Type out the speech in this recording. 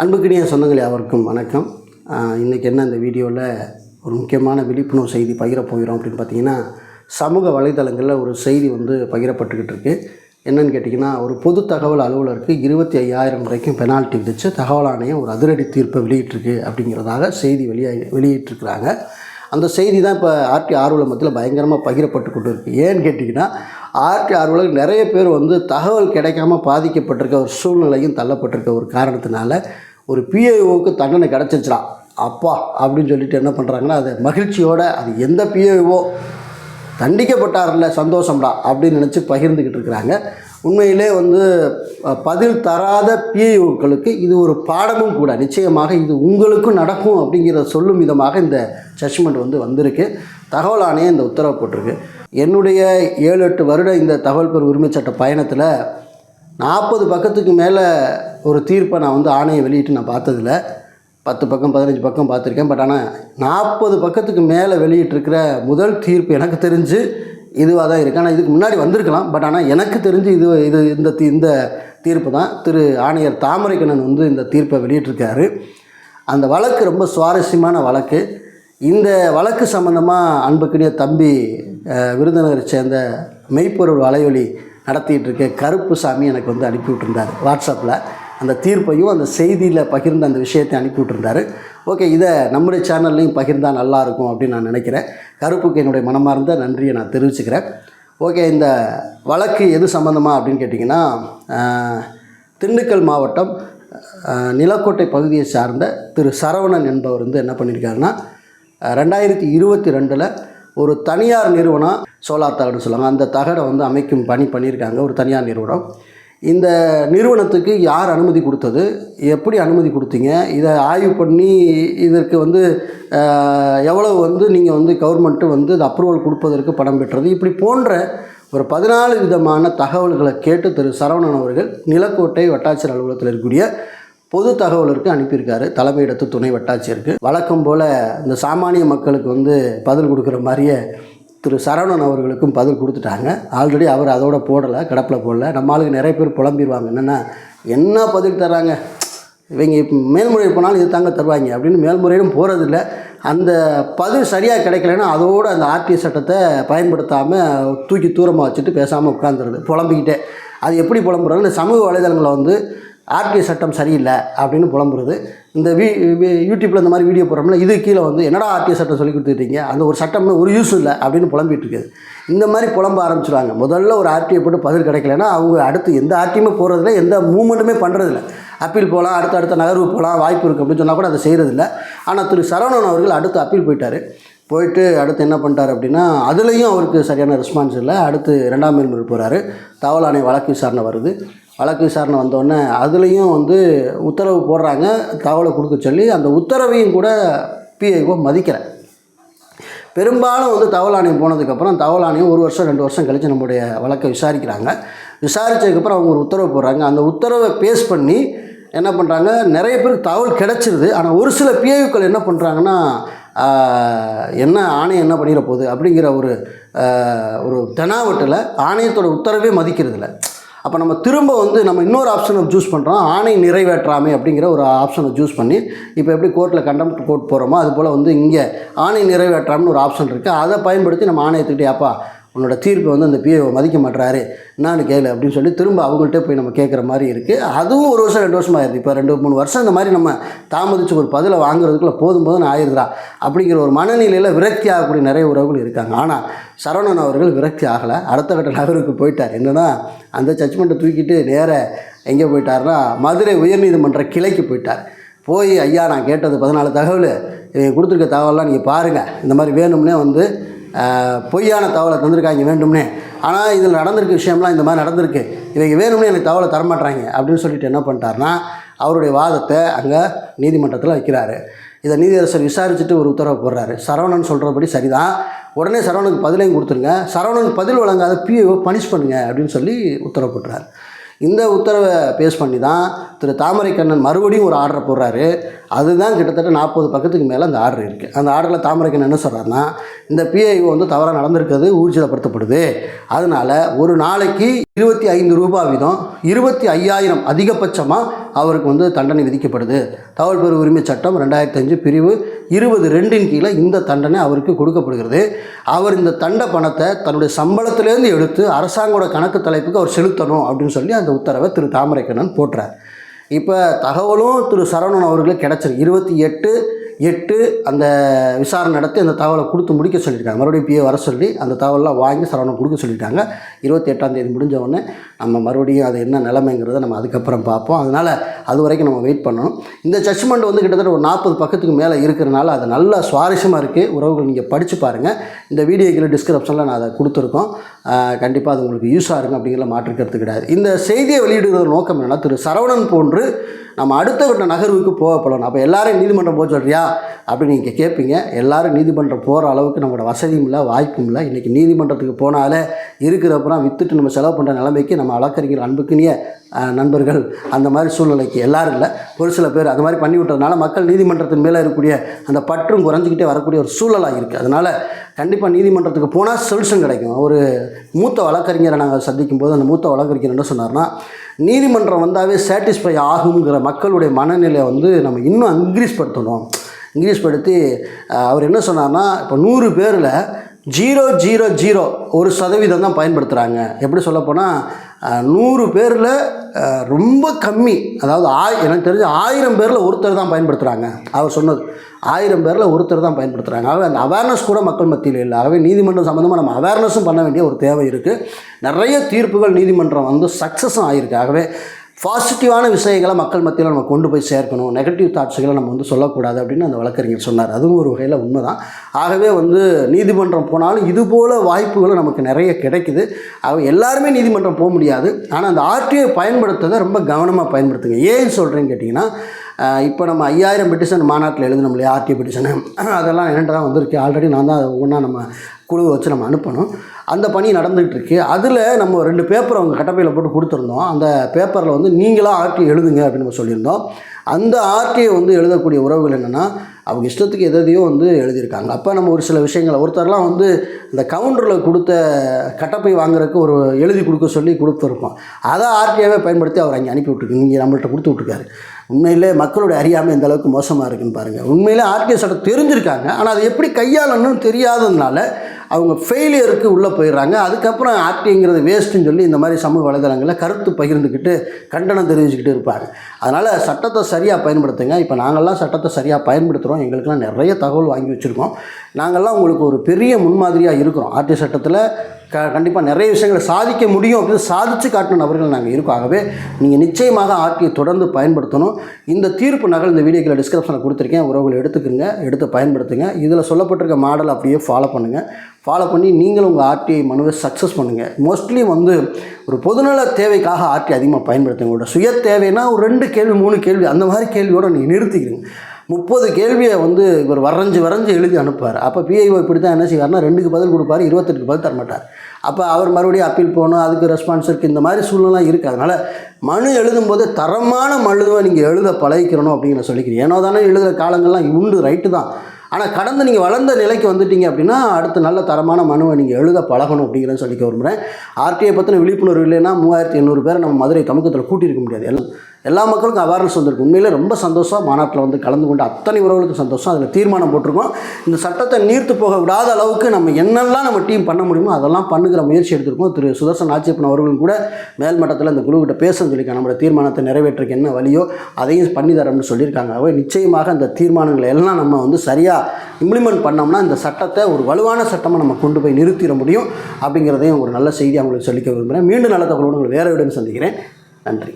அன்புக்கினிய சொந்தங்கள் யாவருக்கும் வணக்கம். இன்றைக்கி என்ன இந்த வீடியோவில் ஒரு முக்கியமான விழிப்புணர்வு செய்தி பகிரப் போகிறோம் அப்படின்னு பார்த்தீங்கன்னா சமூக வலைதளங்களில் ஒரு செய்தி வந்து பகிரப்பட்டுக்கிட்டு இருக்குது என்னன்னு கேட்டிங்கன்னா ஒரு பொது தகவல் அலுவலருக்கு இருபத்தி ஐயாயிரம் வரைக்கும் பெனால்ட்டி விதித்து தகவல் ஆணையம் ஒரு அதிரடி தீர்ப்பை வெளியிட்டிருக்கு அப்படிங்கிறதாக செய்தி வெளியாகி வெளியிட்டிருக்கிறாங்க. அந்த செய்தி தான் இப்போ ஆர்டி ஆர்வல மத்தியில் பயங்கரமாக பகிரப்பட்டு கொண்டு இருக்குது ஏன்னு கேட்டிங்கன்னா ஆர்டி ஆர்வலர் நிறைய பேர் வந்து தகவல் கிடைக்காம பாதிக்கப்பட்டிருக்க ஒரு சூழ்நிலையும் தள்ளப்பட்டிருக்க ஒரு காரணத்தினால ஒரு பிஏஓவுக்கு தண்டனை கிடச்சிருச்சுடான் அப்பா அப்படின்னு சொல்லிட்டு என்ன பண்ணுறாங்கன்னா அது மகிழ்ச்சியோடு அது எந்த பிஏஓ தண்டிக்கப்பட்டார்ல சந்தோஷம்டா அப்படின்னு நினச்சி பகிர்ந்துக்கிட்டு இருக்கிறாங்க. உண்மையிலே வந்து பதில் தராத பிஏஓக்களுக்கு இது ஒரு பாடமும் கூட. நிச்சயமாக இது உங்களுக்கும் நடக்கும் அப்படிங்கிறத சொல்லும் விதமாக இந்த ஜட்ஜ்மெண்ட் வந்து வந்திருக்கு. தகவல் ஆணையம் இந்த உத்தரவு போட்டிருக்கு. என்னுடைய ஏழு எட்டு வருட இந்த தகவல் பெறும் உரிமை சட்ட பயணத்தில் நாற்பது பக்கத்துக்கு மேலே ஒரு தீர்ப்பை நான் வந்து ஆணையை வெளியிட்டு நான் பார்த்ததில்ல. பத்து பக்கம் பதினஞ்சு பக்கம் பார்த்துருக்கேன். பட் ஆனால் நாற்பது பக்கத்துக்கு மேலே வெளியிட்டிருக்கிற முதல் தீர்ப்பு எனக்கு தெரிஞ்சு இதுவாக தான் இருக்குது ஆனால் இதுக்கு முன்னாடி வந்திருக்கலாம். பட் ஆனால் எனக்கு தெரிஞ்சு இது இது இந்த தீ இந்த தீர்ப்பு தான். திரு ஆணையர் தாமரைக்கண்ணன் வந்து இந்த தீர்ப்பை வெளியிட்டிருக்காரு. அந்த வழக்கு ரொம்ப சுவாரஸ்யமான வழக்கு. இந்த வழக்கு சம்மந்தமாக அன்புக்குரிய தம்பி விருதுநகரை சேர்ந்த மெய்ப்பொருள் வலையொலி நடத்திட்டு இருக்க கருப்பு சாமி எனக்கு வந்து அனுப்பி விட்டுருந்தார் வாட்ஸ்அப்பில் அந்த தீர்ப்பையும் அந்த செய்தியில் பகிர்ந்த அந்த விஷயத்தை அனுப்பி விட்டுருந்தாரு. ஓகே இதை நம்முடைய சேனல்லையும் பகிர்ந்தால் நல்லாயிருக்கும் அப்படின்னு நான் நினைக்கிறேன். கருப்புக்கு என்னுடைய மனமார்ந்த நன்றியை நான் தெரிவிச்சுக்கிறேன். ஓகே இந்த வழக்கு எது சம்மந்தமாக அப்படின்னு கேட்டிங்கன்னா திண்டுக்கல் மாவட்டம் நிலக்கோட்டை பகுதியை சார்ந்த திரு சரவணன் என்பவர் வந்து என்ன பண்ணியிருக்காருன்னா ரெண்டாயிரத்தி இருபத்தி ரெண்டில் ஒரு தனியார் நிறுவனம் சோலார் தகடுன்னு சொல்லுவாங்க. அந்த தகடை வந்து அமைக்கும் பணி பண்ணியிருக்காங்க. ஒரு தனியார் நிறுவனம். இந்த நிறுவனத்துக்கு யார் அனுமதி கொடுத்தது? எப்படி அனுமதி கொடுத்தீங்க? இதை ஆய்வு பண்ணி இதற்கு வந்து எவ்வளவு வந்து நீங்கள் வந்து கவர்மெண்ட்டு வந்து இது அப்ரூவல் கொடுப்பதற்கு பணம் பெற்றது? இப்படி போன்ற ஒரு பதினாலு விதமான தகவல்களை கேட்டு திரு சரவணன் அவர்கள் நிலக்கோட்டை வட்டாட்சியர் அலுவலகத்தில் இருக்கக்கூடிய பொது தகவலருக்கு அனுப்பியிருக்காரு. தலைமையிடத்து துணை வட்டாட்சியருக்கு. வழக்கம் போல் இந்த சாமானிய மக்களுக்கு வந்து பதில் கொடுக்குற மாதிரியே திரு சரவணன் அவர்களுக்கும் பதில் கொடுத்துட்டாங்க. ஆல்ரெடி அவர் அதோட போடலை கடப்பில் போடல. நம்ம ஆளுக்கு நிறைய பேர் புலம்பிடுவாங்க. என்னென்னா என்ன பதில் தர்றாங்க? இவங்க இப்போ மேல்முறையீடு போனாலும் இது தாங்க தருவாங்க. அப்படின்னு மேல்முறையீடும் போகிறதில்ல அந்த பதில் சரியாக கிடைக்கலன்னா அதோடு அந்த ஆர்டிஐ சட்டத்தை பயன்படுத்தாமல் தூக்கி தூரமாக வச்சுட்டு பேசாமல் உட்காந்துருது புலம்பிக்கிட்டே. அது எப்படி புலம்புறாங்க இந்த சமூக வலைதளங்களில் வந்து ஆர்டிஐ சட்டம் சரியில்லை அப்படின்னு புலம்புறது. இந்த வீ யூடியூப்பில் இந்த மாதிரி வீடியோ போடுறோம்ல இது கீழே வந்து என்னடா ஆர்டிஐ சட்டம் சொல்லி கொடுத்துட்டீங்க அந்த ஒரு சட்டமே ஒரு யூஸ் இல்லை அப்படின்னு புலம்பிட்டு இருக்குது. இந்த மாதிரி புலம்ப ஆரம்பிச்சிடுவாங்க. முதல்ல ஒரு ஆர்டிஐ போட்டு பதில் கிடைக்கலன்னா அவங்க அடுத்து எந்த ஆர்டியுமே போகிறதில்ல எந்த மூமெண்ட்டுமே பண்ணுறதில்ல அப்பீல் போகலாம் அடுத்த அடுத்த நகர்வு போகலாம் வாய்ப்பு இருக்குது அப்படின்னு சொன்னால் கூட அதை செய்கிறதில்ல ஆனால் திரு சரவணன் அவர்கள் அடுத்து அப்பீல் போயிட்டார். போயிட்டு அடுத்து என்ன பண்ணிட்டார் அப்படின்னா அதுலேயும் அவருக்கு சரியான ரெஸ்பான்ஸ் இல்லை. அடுத்து ரெண்டாம் மேல்முறை போகிறாரு தகவல் ஆணைய வழக்கு விசாரணை வருது. வழக்கு விசாரணை வந்தோடனே அதுலேயும் வந்து உத்தரவு போடுறாங்க. தகவலை கொடுக்க சொல்லி அந்த உத்தரவையும் கூட பிஐஓ மதிக்கலை. பெரும்பாலும் வந்து தகவல் ஆணையம் போனதுக்கப்புறம் தகவல் ஆணையம் ஒரு வருஷம் ரெண்டு வருஷம் கழித்து நம்முடைய வழக்கை விசாரிக்கிறாங்க. விசாரித்ததுக்கப்புறம் அவங்க ஒரு உத்தரவு போடுறாங்க. அந்த உத்தரவை பேஸ் பண்ணி என்ன பண்ணுறாங்க நிறைய பேருக்கு தகவல் கிடச்சிருது. ஆனால் ஒரு சில பிஐக்கள் என்ன பண்ணுறாங்கன்னா என்ன ஆணையம் என்ன பண்ணிட போகுது அப்படிங்கிற ஒரு ஒரு தெனாவட்டில் ஆணையத்தோட உத்தரவே மதிக்கிறதில்ல. அப்போ நம்ம திரும்ப வந்து நம்ம இன்னொரு ஆப்ஷனை சூஸ் பண்ணுறோம் ஆணை நிறைவேற்றாமை அப்படிங்கிற ஒரு ஆப்ஷனை சூஸ் பண்ணி இப்போ எப்படி கோர்ட்டில் கண்டெம்ட் கோர்ட் போகிறோமோ அது போல் வந்து இங்கே ஆணை நிறைவேற்றாமல் ஒரு ஆப்ஷன் இருக்குது அதை பயன்படுத்தி நம்ம ஆணையத்துக்கிட்டே அப்பா உன்னோட தீர்ப்பை வந்து அந்த பிஏ மதிக்க மாட்டுறாரு என்னான்னு கேளு அப்படின்னு சொல்லி திரும்ப அவங்கள்ட்ட போய் நம்ம கேட்குற மாதிரி இருக்குது அதுவும் ஒரு வருஷம் ரெண்டு வருஷம் ஆயிடுது இப்போ ரெண்டு மூணு வருஷம் இந்த மாதிரி நம்ம தாமதிச்சு ஒரு பதிலை வாங்குறதுக்குள்ளே போதும் போதும்னு ஆயிடுறா அப்படிங்கிற ஒரு மனநிலையில் விரக்தி ஆகக்கூடிய நிறைய உறவுகள் இருக்காங்க. ஆனால் சரவணன் அவர்கள் விரக்தி ஆகலை. அடுத்த கட்ட நகருக்கு போயிட்டார். என்னன்னா அந்த ஜட்ஜ்மெண்ட்டை தூக்கிட்டு நேர எங்கே போயிட்டாருன்னா மதுரை உயர்நீதிமன்ற கிளைக்கு போயிட்டார். போய் ஐயா நான் கேட்டது பதினாலு தகவல். கொடுத்துருக்க தகவலாம் நீங்கள் பாருங்கள் இந்த மாதிரி வேணும்னே வந்து பொய்யான தகவலை தந்திருக்காங்க வேண்டும்னே. ஆனால் இதில் நடந்திருக்க விஷயம்லாம் இந்த மாதிரி நடந்திருக்கு. இவங்க வேணும்னே எனக்கு தகவலை தரமாட்றாங்க அப்படின்னு சொல்லிட்டு என்ன பண்ணிட்டாருன்னா அவருடைய வாதத்தை அங்கே நீதிமன்றத்தில் வைக்கிறாரு. இதை நீதியரசர் விசாரிச்சுட்டு ஒரு உத்தரவு போடுறாரு. சரவணன் சொல்கிறபடி சரிதான். உடனே சரவணனுக்கு பதிலையும் கொடுத்துருங்க. சரவணனுக்கு பதில் வழங்காத பிஏஓ பனிஷ் பண்ணுங்க அப்படின்னு சொல்லி உத்தரவு போட்டுறாரு. இந்த உத்தரவை பேஸ் பண்ணி தான் திரு தாமரைக்கண்ணன் மறுபடியும் ஒரு ஆர்டரை போடுறாரு. அதுதான் கிட்டத்தட்ட நாற்பது பக்கத்துக்கு மேலே அந்த ஆர்டர் இருக்குது அந்த ஆர்டரில் தாமரைக்கண்ணன் என்ன சொல்கிறாருன்னா இந்த பிஐஓ வந்து தவறாக நடந்திருக்கிறது ஊர்ஜிதப்படுத்தப்படுது. அதனால் ஒரு நாளைக்கு இருபத்தி ஐந்து ரூபாய் வீதம் இருபத்தி ஐயாயிரம் அதிகபட்சமாக அவருக்கு வந்து தண்டனை விதிக்கப்படுது. தகவல் பெறும் உரிமை சட்டம் ரெண்டாயிரத்தி அஞ்சு பிரிவு இருபது ரெண்டின் கீழே இந்த தண்டனை அவருக்கு கொடுக்கப்படுகிறது. அவர் இந்த தண்ட பணத்தை தன்னுடைய சம்பளத்திலேருந்து எடுத்து அரசாங்கோட கணக்கு தலைப்புக்கு அவர் செலுத்தணும் அப்படின்னு சொல்லி அந்த உத்தரவை திரு தாமரைக்கண்ணன் போட்டுறார். இப்போ தகவலும் திரு சரவணன் அவர்களுக்கு கிடச்சிருக்கு. இருபத்தி எட்டு எட்டு அந்த விசாரணை நடத்தி அந்த தகவலை கொடுத்து முடிக்க சொல்லியிருக்காங்க. மறுபடியும் பிஏ வர சொல்லி அந்த தகவலாம் வாங்கி சரவணம் கொடுக்க சொல்லியிருக்காங்க. இருபத்தி எட்டாம் தேதி முடிஞ்ச உடனே நம்ம மறுபடியும் அது என்ன நிலைமைங்கிறத நம்ம அதுக்கப்புறம் பார்ப்போம். அதனால் அது வரைக்கும் நம்ம வெயிட் பண்ணணும். இந்த ஜட்ஜ்மெண்ட் வந்து கிட்டத்தட்ட ஒரு நாற்பது பக்கத்துக்கு மேலே இருக்கிறனால அது நல்ல சுவாரஸ்யமாக இருக்குது உறவுகள் நீங்கள் படித்து பாருங்கள் இந்த வீடியோக்கில் டிஸ்கிரிப்ஷனில் நான் அதை கொடுத்துருக்கோம். கண்டிப்பாக அது உங்களுக்கு யூஸாக இருக்கும் அப்படிங்கிற மாற்றுக்கிறது கிடையாது. இந்த செய்தியை வெளியிடுகிற நோக்கம் என்னென்னா திரு சரவணன் போன்று நம்ம அடுத்த கட்ட நகர்வுக்கு போகப்படணும் அப்போ எல்லாரும் நீதிமன்றம் போக சொல்கிறியா அப்படின்னு நீங்கள் கேட்பீங்க எல்லாரும் நீதிமன்றம் போகிற அளவுக்கு நம்மளோட வசதியும் இல்லை வாய்ப்பும் இல்லை. இன்றைக்கி நீதிமன்றத்துக்கு போனாலே இருக்கிறப்பறம் விற்றுட்டு நம்ம செலவு பண்ணுற நிலைமைக்கு நம்ம வழக்கறிஞர் அன்புக்குனிய நண்பர்கள் அந்த மாதிரி சூழ்நிலைக்கு எல்லாரும் இல்லை. ஒரு சில பேர் அது மாதிரி பண்ணி விட்டதுனால மக்கள் நீதிமன்றத்தின் மேலே இருக்கக்கூடிய அந்த பற்றும் குறைஞ்சிக்கிட்டே வரக்கூடிய ஒரு சூழலாக இருக்குது அதனால் கண்டிப்பாக நீதிமன்றத்துக்கு போனால் சொல்யூஷன் கிடைக்கும். ஒரு மூத்த வழக்கறிஞரை நாங்கள் சந்திக்கும் போது அந்த மூத்த வழக்கறிஞர் என்ன சொன்னார்னா நீதிமன்றம் வந்தாவே சாட்டிஸ்ஃபை ஆகுங்கிற மக்களுடைய மனநிலையை வந்து நம்ம இன்னும் இன்க்ரீஸ் படுத்தணும். இன்க்ரீஸ் படுத்தி அவர் என்ன சொன்னார்னா இப்போ நூறு பேரில் ஜீரோ ஜீரோ ஜீரோ ஒரு சதவீதம் தான் பயன்படுத்துகிறாங்க எப்படி சொல்லப்போனால் நூறு பேரில் ரொம்ப கம்மி. அதாவது ஆய் எனக்கு தெரிஞ்ச ஆயிரம் பேரில் ஒருத்தர் தான் பயன்படுத்துகிறாங்க அவர் சொன்னது. ஆயிரம் பேரில் ஒருத்தர் தான் பயன்படுத்துகிறாங்க ஆகவே அந்த அவேர்னஸ் கூட மக்கள் மத்தியில் இல்லை. ஆகவே நீதிமன்றம் சம்மந்தமாக நம்ம அவேர்னஸும் பண்ண வேண்டிய ஒரு தேவை இருக்குது நிறைய தீர்ப்புகள் நீதிமன்றம் வந்து சக்ஸஸும் ஆகியிருக்கு ஆகவே பாசிட்டிவான விஷயங்களை மக்கள் மத்தியில் நம்ம கொண்டு போய் சேர்க்கணும் நெகட்டிவ் தாட்ஸுகளை நம்ம வந்து சொல்லக்கூடாது அப்படின்னு அந்த வழக்கறிஞர் சொன்னார். அதுவும் ஒரு வகையில் உண்மை தான் ஆகவே வந்து நீதிமன்றம் போனாலும் இது போல் வாய்ப்புகளும் நமக்கு நிறைய கிடைக்குது. அவ எல்லாருமே நீதிமன்றம் போக முடியாது. ஆனால் அந்த ஆர்டிஐ பயன்படுத்துறதை ரொம்ப கவனமாக பயன்படுத்துங்க. ஏன்னு சொல்கிறேன்னு கேட்டிங்கன்னா இப்போ நம்ம ஐயாயிரம் பெட்டிஷன் மாநாட்டில் எழுதணும் இல்லையா ஆர்டிஐ பெட்டிஷனு அதெல்லாம் என்னென்ன தான் வந்திருக்கு. ஆல்ரெடி நான் தான் ஒன்றா ஒவ்வொன்றா நம்ம குழுவை வச்சு நம்ம அனுப்பணும். அந்த பணி நடந்துகிட்டு இருக்கு அதில் நம்ம ரெண்டு பேப்பர் அவங்க கட்டப்பையில் போட்டு கொடுத்துருந்தோம். அந்த பேப்பரில் வந்து நீங்களாக ஆர்டி எழுதுங்க அப்படின்னு நம்ம சொல்லியிருந்தோம். அந்த ஆர்டியை வந்து எழுதக்கூடிய உறவுகள் என்னென்னா அவங்க இஷ்டத்துக்கு எதையோ வந்து எழுதியிருக்காங்க. அப்போ நம்ம ஒரு சில விஷயங்களை ஒருத்தர்லாம் வந்து இந்த கவுண்டரில் கொடுத்த கட்டப்பை வாங்குறதுக்கு ஒரு எழுதி கொடுக்க சொல்லி கொடுத்துருப்போம். அதை ஆர்டியாவே பயன்படுத்தி அவர் அங்கே அனுப்பி விட்டுருக்கு இங்கே நம்மள்ட்ட கொடுத்து விட்டுருக்காரு. உண்மையிலே மக்களுடைய அறியாமல் எந்த அளவுக்கு மோசமாக இருக்குன்னு பாருங்கள் உண்மையிலே ஆர்டிஐ சட்டம் தெரிஞ்சிருக்காங்க. ஆனால் அதை எப்படி கையாளணும்னு தெரியாததுனால அவங்க ஃபெயிலியருக்கு உள்ளே போயிடுறாங்க. அதுக்கப்புறம் ஆக்டிங்கிறது வேஸ்ட்டுன்னு சொல்லி இந்த மாதிரி சமூக வலைதளங்களில் கருத்து பகிர்ந்துக்கிட்டு கண்டனம் தெரிவிச்சுக்கிட்டு இருப்பாங்க. அதனால் சட்டத்தை சரியாக பயன்படுத்துங்க. இப்போ நாங்கள்லாம் சட்டத்தை சரியாக பயன்படுத்துகிறோம் எங்களுக்கெல்லாம் நிறைய தகவல் வாங்கி வச்சுருக்கோம். நாங்கள்லாம் உங்களுக்கு ஒரு பெரிய முன்மாதிரியாக இருக்கிறோம். ஆர்டி சட்டத்தில் க கண்டிப்பாக நிறைய விஷயங்களை சாதிக்க முடியும் அப்படின்னு சாதித்து காட்டின நபர்கள் நாங்கள் இருக்கோம். ஆகவே நீங்கள் நிச்சயமாக ஆர்டியை தொடர்ந்து பயன்படுத்தணும். இந்த தீர்ப்பு நகல் இந்த வீடியோக்கில் டிஸ்கிரிப்ஷனில் கொடுத்துருக்கேன். உறவுகளை எடுத்துக்கோங்க எடுத்து பயன்படுத்துங்க. இதில் சொல்லப்பட்டிருக்க மாடல் அப்படியே ஃபாலோ பண்ணுங்கள் ஃபாலோ பண்ணி நீங்களும் உங்கள் ஆர்டிஐ மனுவை சக்ஸஸ் பண்ணுங்கள் மோஸ்ட்லி வந்து ஒரு பொதுநல தேவைக்காக ஆர்டி அதிகமாக பயன்படுத்துங்க. உங்களோட சுய தேவைன்னா ஒரு ரெண்டு கேள்வி மூணு கேள்வி அந்த மாதிரி கேள்வியோடு நீங்கள் நிறுத்திக்கிறீங்க முப்பது கேள்வியை வந்து இவர் வரைஞ்சி வரைஞ்சி எழுதி அனுப்பார் அப்போ பிஐஓ இப்படி தான் என்ன செய்வார்னா ரெண்டுக்கு பதில் கொடுப்பாரு இருபத்தெட்டுக்கு பதில் தரமாட்டார். அப்போ அவர் மறுபடியும் அப்பீல் போகணும் அதுக்கு ரெஸ்பான்ஸ் இருக்குது இந்த மாதிரி சூழ்நிலை இருக்குது அதனால் மனு எழுதும்போது தரமான மனுவை நீங்கள் எழுத பழகிக்கிறணும் அப்படின்னு நான் சொல்லிக்கிறேன். ஏனோ தானே எழுதுகிற காலங்கள்லாம் உண்டு ரைட்டு தான். ஆனால் கடந்து நீங்கள் வளர்ந்த நிலைக்கு வந்துட்டீங்க அப்படின்னா அடுத்து நல்ல தரமான மனுவை நீங்கள் எழுத பழகணும் அப்படிங்கிறத சொல்லிக்க விரும்புகிறேன் ஆர்டிஐ பற்றின விழிப்புணர்வு இல்லைன்னா மூவாயிரத்தி எண்ணூறு பேரை நம்ம மதுரை தமிழகத்தில் கூட்டியிருக்க முடியாது. எல்லாம் எல்லா மக்களுக்கும் அவேர்னஸ் வந்திருக்கு உண்மையிலே ரொம்ப சந்தோஷம். மாநாட்டில் வந்து கலந்து கொண்டு அத்தனை உறவுகளுக்கும் சந்தோஷம். அதில் தீர்மானம் போட்டிருக்கோம். இந்த சட்டத்தை நீர்த்து போக விடாத அளவுக்கு நம்ம என்னெல்லாம் நம்ம டீம் பண்ண முடியுமோ அதெல்லாம் பண்ணுகிற முயற்சி எடுத்திருக்கோம். திரு சுதர்சன் ஆட்சியப்பன் அவர்களும் கூட மேல்மட்டத்தில் இந்த குழுக்கிட்ட பேசன்னு சொல்லியிருக்காங்க. நம்மளோட தீர்மானத்தை நிறைவேற்றுக்கு என்ன வழியோ அதையும் பண்ணி தரோம்னு சொல்லியிருக்காங்க. அவை நிச்சயமாக அந்த தீர்மானங்களை எல்லாம் நம்ம வந்து சரியாக இம்ப்ளிமெண்ட் பண்ணோம்னா இந்த சட்டத்தை ஒரு வலுவான சட்டமாக நம்ம கொண்டு போய் நிறுத்திட முடியும். அப்படிங்கிறதையும் ஒரு நல்ல செய்தி அவங்களுக்கு சொல்லிக்க விரும்புகிறேன் மீண்டும் நல்ல தகவலோடு உங்களை வேறு இடம் சந்திக்கிறேன். நன்றி.